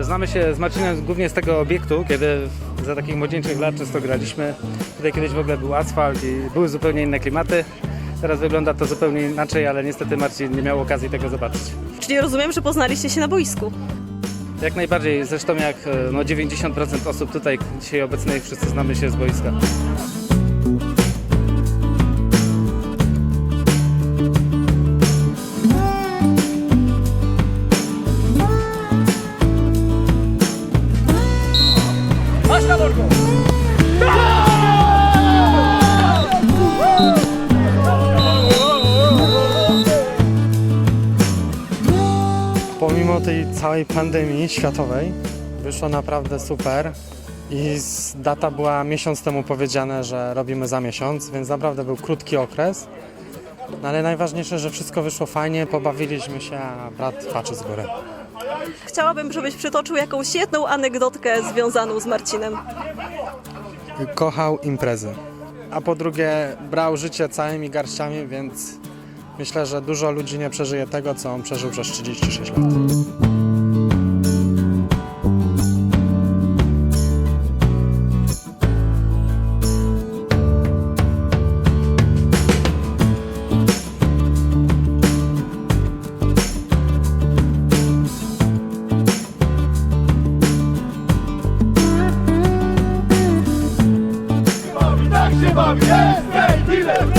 Znamy się z Marcinem głównie z tego obiektu, kiedy za takich młodzieńczych lat często graliśmy. Tutaj kiedyś w ogóle był asfalt i były zupełnie inne klimaty. Teraz wygląda to zupełnie inaczej, ale niestety Marcin nie miał okazji tego zobaczyć. Czyli rozumiem, że poznaliście się na boisku. Jak najbardziej, zresztą jak no, 90% osób tutaj dzisiaj obecnych, wszyscy znamy się z boiska. Pomimo tej całej pandemii światowej wyszło naprawdę super i data była miesiąc temu powiedziane, że robimy za miesiąc, więc naprawdę był krótki okres. No ale najważniejsze, że wszystko wyszło fajnie, pobawiliśmy się, a brat patrzy z góry. Chciałabym, żebyś przytoczył jakąś jedną anegdotkę związaną z Marcinem. Kochał imprezy. A po drugie brał życie całymi garściami, więc myślę, że dużo ludzi nie przeżyje tego, co on przeżył przez 36 lat. Tak się bawi, jest, dealem,